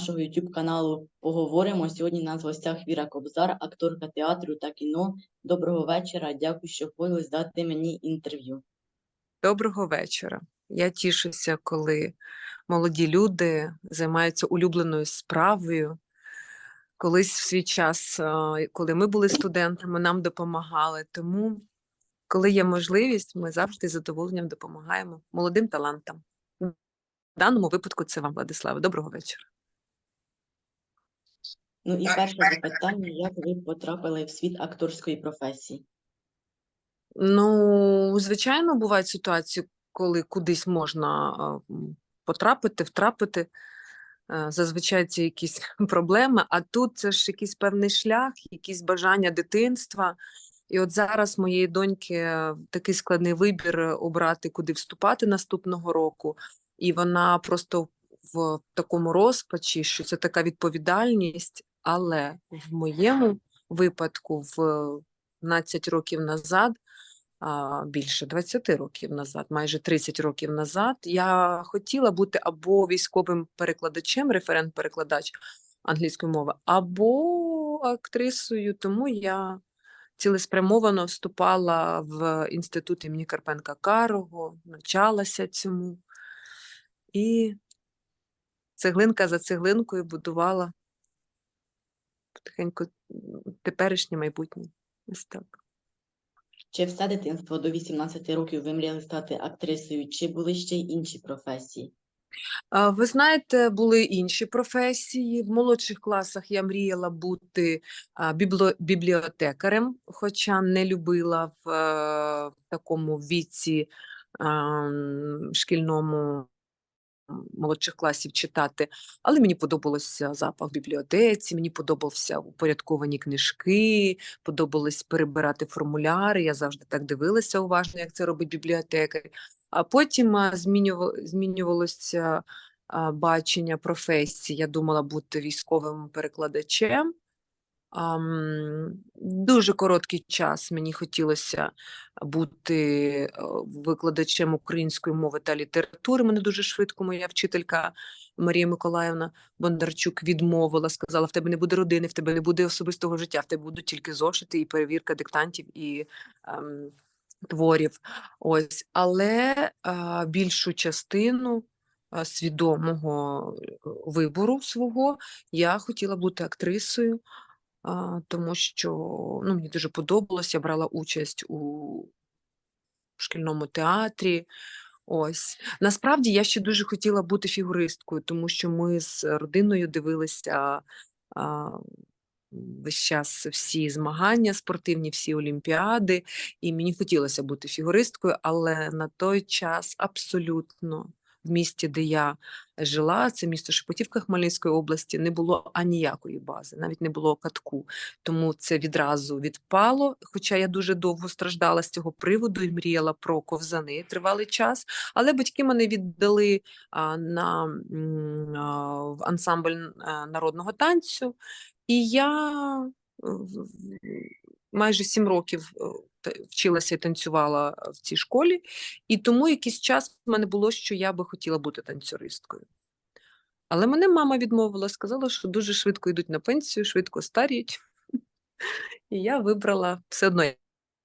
нашого YouTube каналу Поговоримо. Сьогодні нас в гостях Віра Кобзар, акторка театру та кіно. Доброго вечора. Дякую, що погодились дати мені інтерв'ю. Доброго вечора. Я тішуся, коли молоді люди займаються улюбленою справою. Колись в свій час, коли ми були студентами, нам допомагали. Тому, коли є можливість, ми завжди з задоволенням допомагаємо молодим талантам. В даному випадку це вам, Владиславе. Доброго вечора. Ну і перше запитання: як ви потрапили в світ акторської професії? Ну, звичайно, бувають ситуації, коли кудись можна потрапити, втрапити. Е, Зазвичай це якісь проблеми, а тут це ж якийсь певний шлях, якісь бажання дитинства. І от зараз моєї доньки е, такий складний вибір е, обрати, куди вступати наступного року. І вона просто в такому розпачі, що це така відповідальність. Але в моєму випадку, в 15 років назад, більше 20 років назад, майже 30 років назад, я хотіла бути або військовим перекладачем, референт-перекладач англійської мови, або актрисою. Тому я цілеспрямовано вступала в інститут імені Карпенка Карого, навчалася цьому і цеглинка за цеглинкою будувала потихеньку теперішнє майбутнє. Ось так. Чи все дитинство до 18 років ви мріяли стати актрисою, чи були ще й інші професії? Ви знаєте, були інші професії. В молодших класах я мріяла бути бібліотекарем, хоча не любила в такому віці шкільному молодших класів читати. Але мені подобався запах в бібліотеці, мені подобався упорядковані книжки, подобалось перебирати формуляри. Я завжди так дивилася уважно, як це робить бібліотекар. А потім змінювалося бачення професії. Я думала бути військовим перекладачем. Дуже короткий час мені хотілося бути е, викладачем української мови та літератури. Мене дуже швидко моя вчителька Марія Миколаївна Бондарчук відмовила, сказала: в тебе не буде родини, в тебе не буде особистого життя, в тебе будуть тільки зошити і перевірка диктантів і ем, творів. Ось, але а, більшу частину свідомого е, вибору свого я хотіла бути актрисою, тому що ну, мені дуже подобалось. Я брала участь у шкільному театрі. Ось насправді я ще дуже хотіла бути фігуристкою, тому що ми з родиною дивилися а, весь час всі змагання спортивні, всі олімпіади, і мені хотілося бути фігуристкою, але на той час абсолютно в місті, де я жила, це місто Шепетівка Хмельницької області, не було аніякої бази, навіть не було катку. Тому це відразу відпало. Хоча я дуже довго страждала з цього приводу і мріяла про ковзани тривалий час. Але батьки мене віддали а, на а, в ансамбль народного танцю, і я в- майже сім років е, вчилася і танцювала в цій школі, і тому якийсь час в мене було, що я би хотіла бути танцюристкою. Але мене мама відмовила, сказала, що дуже швидко йдуть на пенсію, швидко старіють. І я вибрала все одно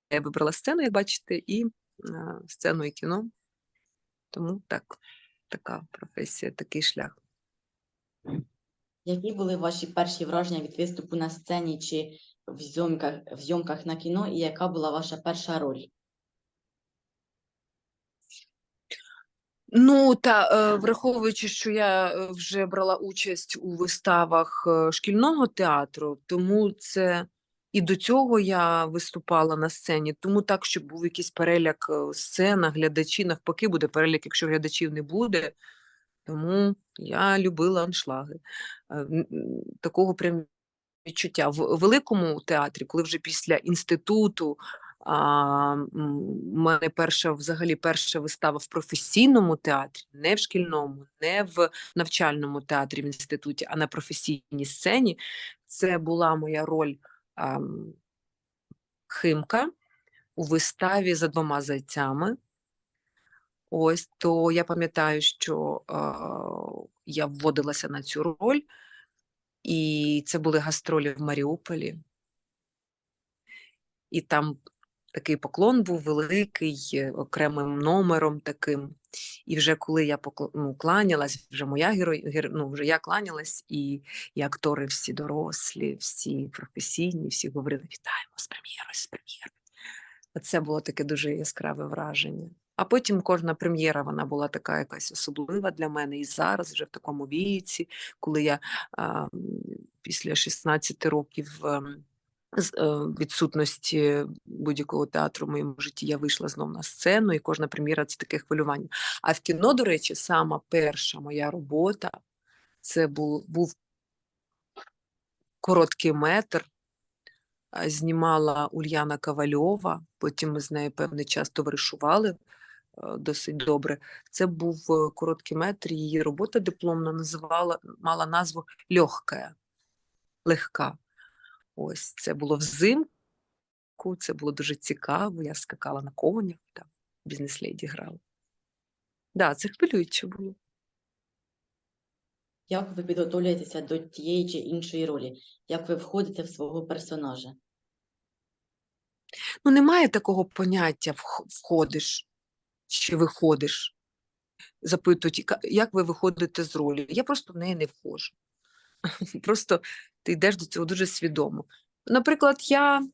я вибрала сцену, як бачите, і е, сцену і кіно. Тому так, така професія, такий шлях. Які були ваші перші враження від виступу на сцені чи в зйомках, в зйомках на кіно, і яка була ваша перша роль? Ну та е, враховуючи, що я е, вже брала участь у виставах е, шкільного театру, тому це і до цього я виступала на сцені, тому так, щоб був якийсь переляк сцена, глядачі, навпаки, буде переляк, якщо глядачів не буде. Тому я любила аншлаги. Такого прям відчуття. В великому театрі, коли вже після інституту а, у мене перша взагалі перша вистава в професійному театрі, не в шкільному, не в навчальному театрі в інституті, а на професійній сцені. Це була моя роль а, Химка у виставі за двома зайцями. Ось то я пам'ятаю, що а, я вводилася на цю роль, і це були гастролі в Маріуполі. І там такий поклон був великий, е, окремим номером таким. І вже коли я покл- ну, кланялась, вже моя герой, гер... ну, вже я кланялась, і, і актори всі дорослі, всі професійні, всі говорили: вітаємо з прем'єрою, з прем'єрою. Оце було таке дуже яскраве враження. А потім кожна прем'єра вона була така якась особлива для мене. І зараз, вже в такому віці, коли я а, після 16 років ем, з е, відсутності будь-якого театру в моєму житті я вийшла знов на сцену, і кожна прем'єра це таке хвилювання. А в кіно, до речі, сама перша моя робота це був, був короткий метр. Знімала Ульяна Ковальова, потім ми з нею певний час товаришували досить добре. Це був е, короткий метр, її робота дипломна називала, мала назву Легка. Легка. Ось це було взимку, це було дуже цікаво. Я скакала на конях, там бізнес-леді грала. Да, це хвилююче було. Як ви підготовлюєтеся до тієї чи іншої ролі? Як ви входите в свого персонажа? Ну, немає такого поняття входиш чи виходиш. Запитують, як ви виходите з ролі? Я просто в неї не входжу. Просто ти йдеш до цього дуже свідомо. Наприклад, я,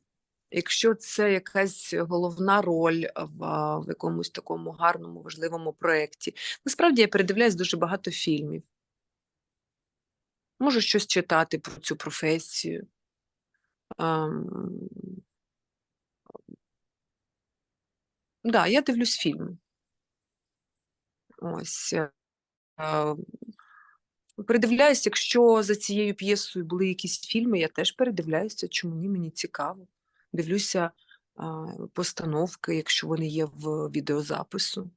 якщо це якась головна роль в, в якомусь такому гарному, важливому проєкті, насправді я передивляюсь дуже багато фільмів. Можу щось читати про цю професію. Ам, да, я дивлюсь фільми. Ось. е, Передивляюсь, якщо за цією п'єсою були якісь фільми, я теж передивляюся, чому ні, мені цікаво. Дивлюся постановки, якщо вони є в відеозапису.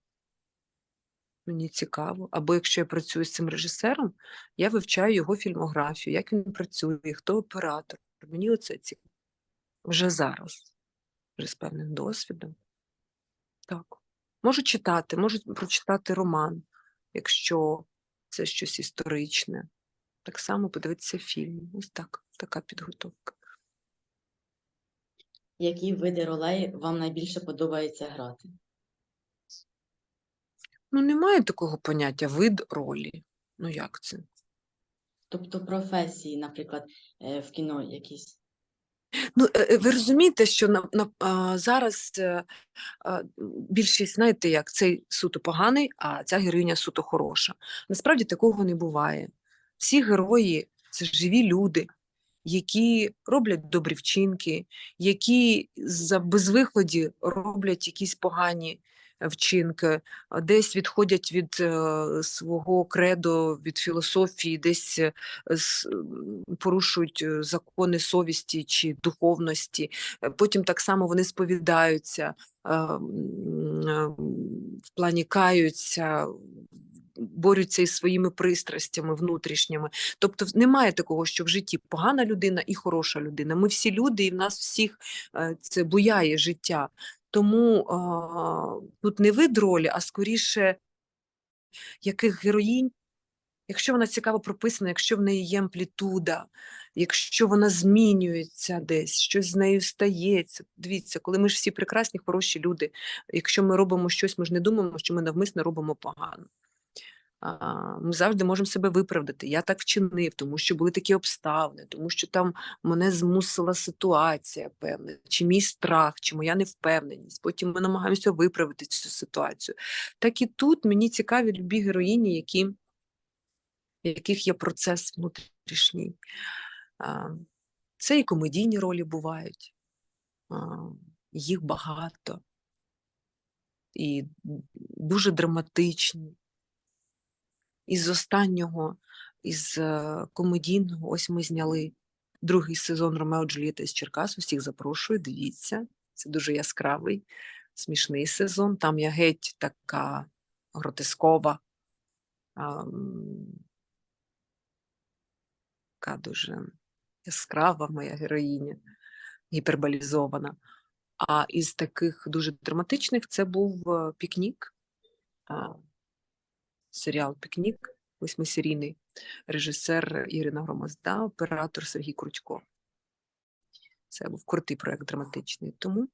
Мені цікаво. Або якщо я працюю з цим режисером, я вивчаю його фільмографію, як він працює, хто оператор. Мені оце цікаво. Вже зараз, вже з певним досвідом. Так. Можу читати, можу прочитати роман, якщо це щось історичне. Так само подивитися фільм. Ось так, така підготовка. Які види ролей вам найбільше подобається грати? Ну, немає такого поняття вид ролі. Ну як це? Тобто професії, наприклад, е, в кіно якісь. Ну, е, е, ви розумієте, що на, на, а, зараз е, а, більшість, знаєте, як цей суто поганий, а ця героїня суто хороша. Насправді такого не буває. Всі герої це живі люди, які роблять добрі вчинки, які за безвиході роблять якісь погані вчинки, десь відходять від е, свого кредо, від філософії, десь е, порушують е, закони совісті чи духовності. Потім так само вони сповідаються, в плані каються, борються із своїми пристрастями внутрішніми. Тобто немає такого, що в житті погана людина і хороша людина. Ми всі люди, і в нас всіх це буяє життя. Тому а, тут не вид ролі, а скоріше яких героїнь, якщо вона цікаво прописана, якщо в неї є амплітуда, якщо вона змінюється десь, щось з нею стається. Дивіться, коли ми ж всі прекрасні, хороші люди, якщо ми робимо щось, ми ж не думаємо, що ми навмисно робимо погано. Ми завжди можемо себе виправдати. Я так вчинив, тому що були такі обставини, тому що там мене змусила ситуація певна, чи мій страх, чи моя невпевненість. Потім ми намагаємося виправити цю ситуацію. Так і тут мені цікаві любі героїні, які, яких є процес внутрішній. Це і комедійні ролі бувають, їх багато. І дуже драматичні. Із останнього, із е, комедійного, ось ми зняли другий сезон Ромео Джульєта з Черкас. Усіх запрошую, дивіться. Це дуже яскравий, смішний сезон. Там я геть така гротескова, а, м, така дуже яскрава моя героїня, гіперболізована. А із таких дуже драматичних це був е, пікнік, серіал Пікнік. восьмисерійний режисер Ірина Громозда, оператор Сергій Кручко. Це був крутий проект драматичний. Тому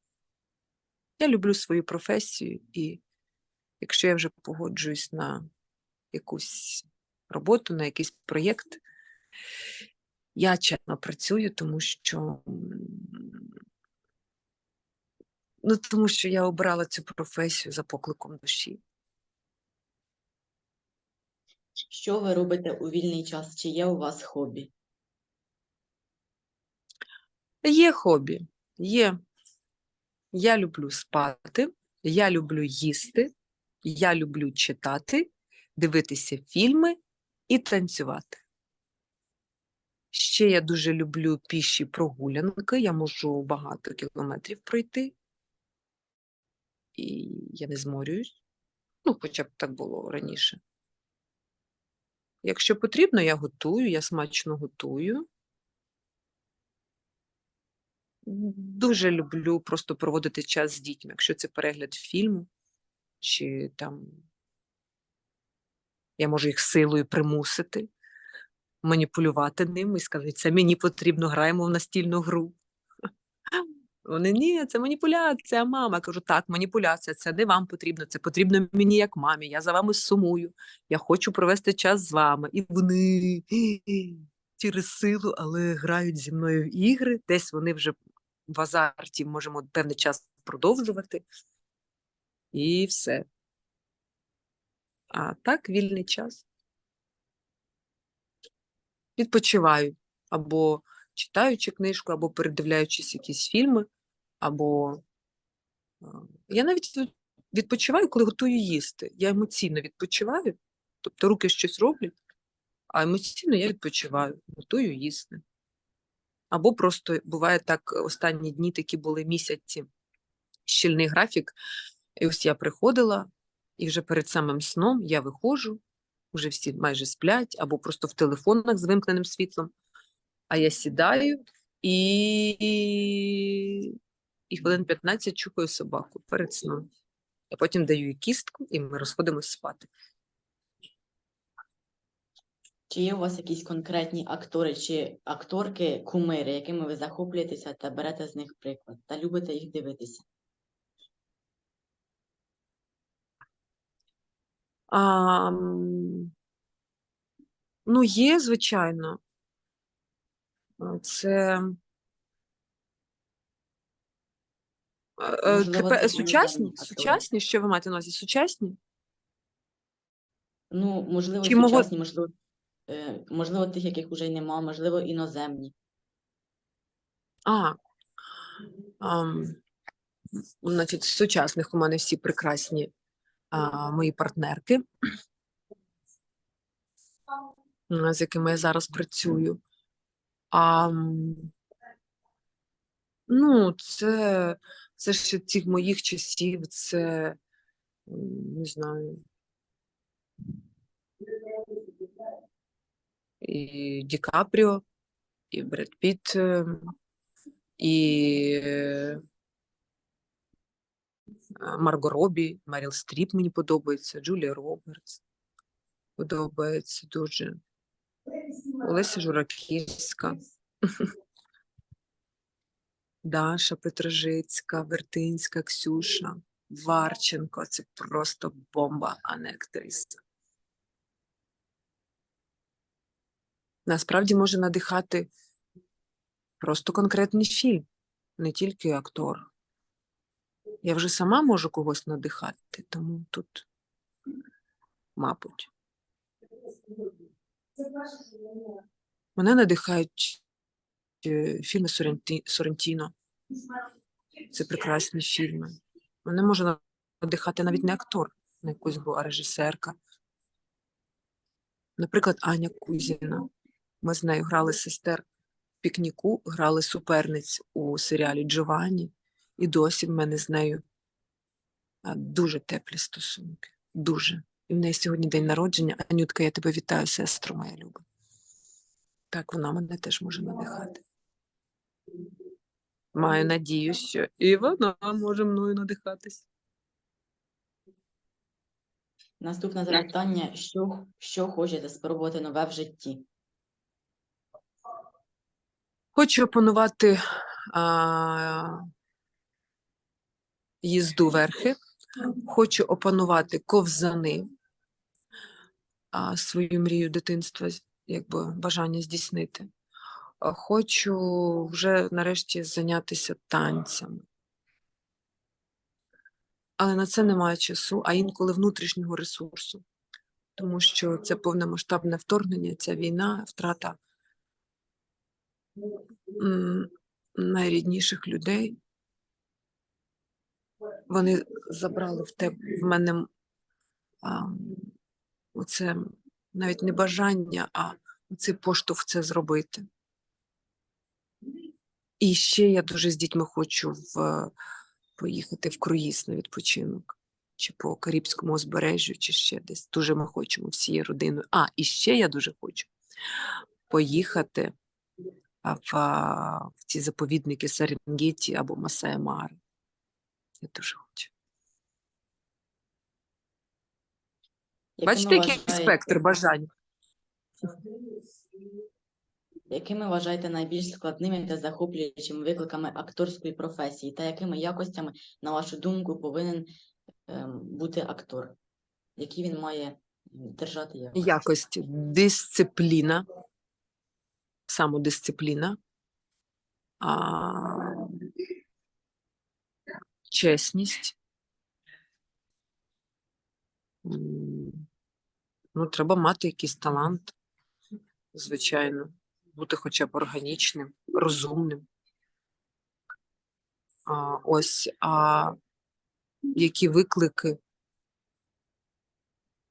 я люблю свою професію, і якщо я вже погоджуюсь на якусь роботу, на якийсь проєкт, я чесно працюю, тому що, ну, тому що я обрала цю професію за покликом душі. Що ви робите у вільний час? Чи є у вас хобі? Є хобі, є. Я люблю спати, я люблю їсти, я люблю читати, дивитися фільми і танцювати. Ще я дуже люблю піші прогулянки, я можу багато кілометрів пройти. І я не зморююсь. Ну, хоча б так було раніше. Якщо потрібно, я готую, я смачно готую. Дуже люблю просто проводити час з дітьми, якщо це перегляд фільму, чи там я можу їх силою примусити, маніпулювати ними і сказати, це мені потрібно, граємо в настільну гру. Вони ні, це маніпуляція, мама. Я кажу, так, маніпуляція, це не вам потрібно, це потрібно мені як мамі. Я за вами сумую, я хочу провести час з вами. І вони через силу, але грають зі мною в ігри. Десь вони вже в азарті можемо певний час продовжувати. І все. А так, вільний час. Відпочиваю або читаючи книжку, або передивляючись якісь фільми, або я навіть відпочиваю, коли готую їсти. Я емоційно відпочиваю, тобто руки щось роблять, а емоційно я відпочиваю, готую їсти. Або просто буває так, останні дні такі були місяці, щільний графік. І ось я приходила, і вже перед самим сном я виходжу, вже всі майже сплять, або просто в телефонах з вимкненим світлом. А я сідаю і, і хвилин 15 чухаю собаку перед сном. А потім даю їй кістку, і ми розходимось спати. Чи є у вас якісь конкретні актори чи акторки, кумири, якими ви захоплюєтеся та берете з них приклад, та любите їх дивитися? А, ну, є, звичайно. Це е, е, Можливо, тепер- сучасні? Сучасні? Що ви маєте на увазі? Сучасні? Ну, можливо, Чи сучасні, можливо, е, можливо, тих, яких уже й нема, можливо, іноземні. А, ам, значить, з сучасних у мене всі прекрасні а, мої партнерки, з якими я зараз працюю. А, ну, це, це ще тих моїх часів, це не знаю. І Ді Капріо, і Бред Піт, е, і е, Марго Робі, Меріл Стріп мені подобається, Джулія Робертс подобається дуже. Олеся Жураківська, Даша Петрожицька, Вертинська, Ксюша, Варченко. Це просто бомба, а не актриса. Насправді може надихати просто конкретний фільм, не тільки актор. Я вже сама можу когось надихати, тому тут, мабуть. Мене надихають фільми Соренті- Соррентіно. Це прекрасні фільми. Мене може надихати навіть не актор на якусь гру, а режисерка. Наприклад, Аня Кузіна. Ми з нею грали сестер в пікніку, грали суперниць у серіалі Джованні, і досі в мене з нею дуже теплі стосунки. Дуже. І в неї сьогодні день народження. Анютка, я тебе вітаю, сестру моя люба. Так, вона мене теж може надихати. Маю надію, що і вона може мною надихатись. Наступне запитання: що, що хочете спробувати нове в житті? Хочу опанувати а, їзду верхи, хочу опанувати ковзани, а, свою мрію дитинства, якби бажання здійснити. Хочу вже нарешті зайнятися танцями. Але на це немає часу, а інколи внутрішнього ресурсу. Тому що це повномасштабне вторгнення, ця війна, втрата найрідніших людей. Вони забрали в тебе в мене а, оце навіть не бажання, а цей поштовх це зробити. І ще я дуже з дітьми хочу в, поїхати в круїз на відпочинок, чи по Карибському узбережжю, чи ще десь. Дуже ми хочемо всією родиною. А, і ще я дуже хочу поїхати в, в ці заповідники Серенгеті або Масая Мари. Я дуже хочу. Бачите, який спектр бажань? Якими вважаєте найбільш складними та захоплюючими викликами акторської професії, та якими якостями, на вашу думку, повинен ем, бути актор? Які він має держати якості? Якості дисципліна, самодисципліна, а, чесність. Ну, треба мати якийсь талант, звичайно, бути хоча б органічним, розумним. А, ось, а які виклики?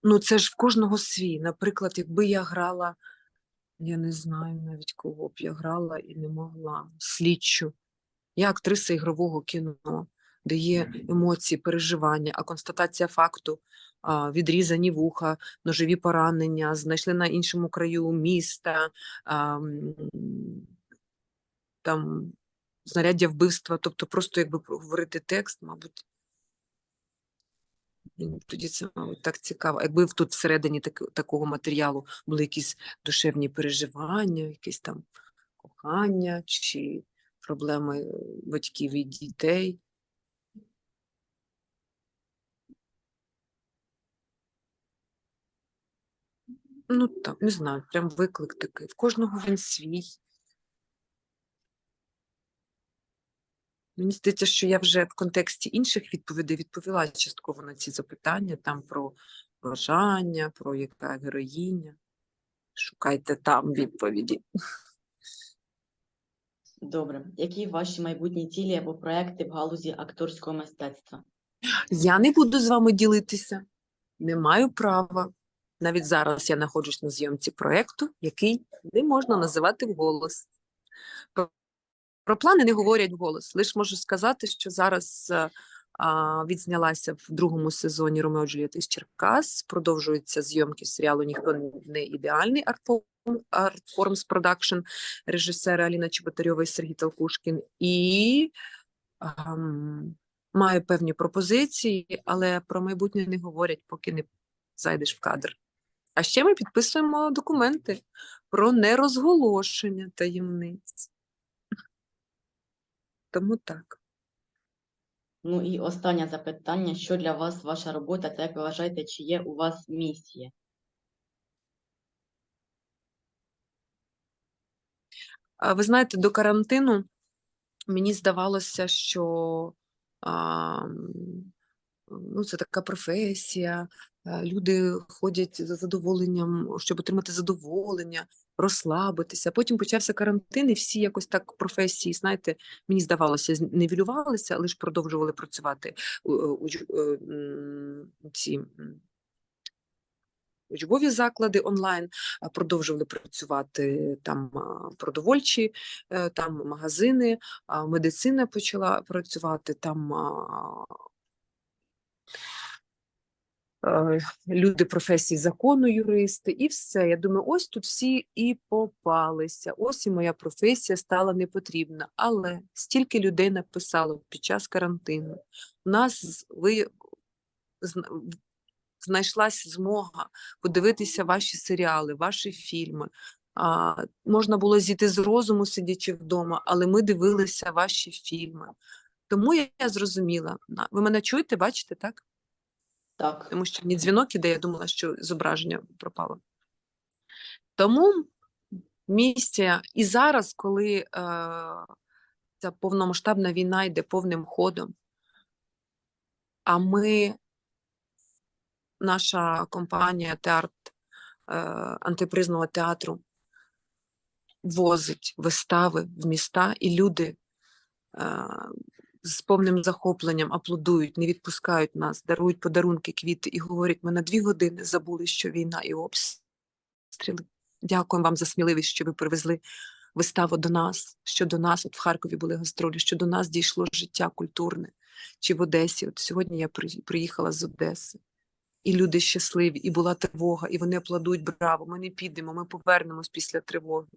Ну, це ж в кожного свій. Наприклад, якби я грала, я не знаю навіть кого б я грала і не могла, слідчу. Я актриса ігрового кіно, де є емоції, переживання, а констатація факту, відрізані вуха, ножові поранення, знайшли на іншому краю міста, там знаряддя вбивства, тобто просто якби говорити текст, мабуть. Тоді це, мабуть, так цікаво. Якби тут всередині так, такого матеріалу були якісь душевні переживання, якісь там кохання чи проблеми е, батьків і дітей. Ну так, не знаю, прям виклик такий. В кожного він свій. Мені здається, що я вже в контексті інших відповідей відповіла частково на ці запитання, там про бажання, про яка героїня. Шукайте там відповіді. Добре. Які ваші майбутні цілі або проекти в галузі акторського мистецтва? Я не буду з вами ділитися, не маю права. Навіть зараз я знаходжусь на зйомці проєкту, який не можна називати вголос. Про- плани не говорять вголос. Лише можу сказати, що зараз е, а, відзнялася в другому сезоні Ромео і Джульєти з Черкас. Продовжуються зйомки серіалу Ніхто не ідеальний Артформс Продакшн режисера Аліна Чеботарьова і Сергій Талкушкін. І ам, маю певні пропозиції, але про майбутнє не говорять, поки не зайдеш в кадр. А ще ми підписуємо документи про нерозголошення таємниць. Тому так. Ну і останнє запитання: що для вас ваша робота, та як ви вважаєте, чи є у вас місія? А Ви знаєте, до карантину мені здавалося, що а, ну, це така професія, люди ходять за задоволенням, щоб отримати задоволення, розслабитися. Потім почався карантин, і всі якось так професії, знаєте, мені здавалося, з- нівелювалися, але ж продовжували працювати у, е, ці. Учбові заклади онлайн продовжували працювати там продовольчі, е, там магазини, медицина почала працювати, там е, люди професії закону, юристи, і все. Я думаю, ось тут всі і попалися. Ось і моя професія стала непотрібна. Але стільки людей написало під час карантину. У нас ви зна- знайшлася змога подивитися ваші серіали, ваші фільми. А, можна було зійти з розуму, сидячи вдома, але ми дивилися ваші фільми. Тому я зрозуміла. Ви мене чуєте, бачите, так? Так, Тому що мені дзвінок іде, я думала, що зображення пропало. Тому місія, і зараз, коли е, ця повномасштабна війна йде повним ходом, а ми, наша компанія Театр е, антипризного театру возить вистави в міста, і люди е, з повним захопленням аплодують, не відпускають нас, дарують подарунки, квіти і говорять: ми на дві години забули, що війна і обстріли. Дякуємо вам за сміливість, що ви привезли виставу до нас, що до нас, от в Харкові були гастролі, що до нас дійшло життя культурне, чи в Одесі. От сьогодні я приїхала з Одеси. І люди щасливі, і була тривога, і вони аплодують браво. Ми не підемо, ми повернемось після тривоги.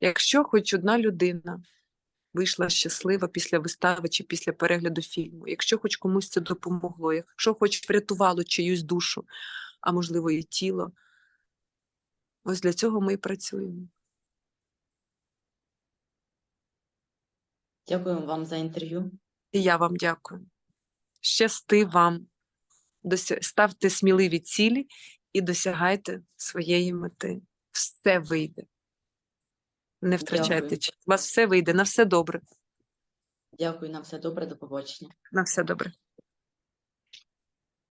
Якщо хоч одна людина вийшла щаслива після вистави чи після перегляду фільму, якщо хоч комусь це допомогло, якщо хоч врятувало чиюсь душу, а можливо і тіло, ось для цього ми і працюємо. дякуємо вам за інтерв'ю. І я вам дякую. Щасти вам, ставте сміливі цілі і досягайте своєї мети. Все вийде. Не втрачайте Дякую. час. У вас все вийде, на все добре. Дякую, на все добре, до побачення. На все добре.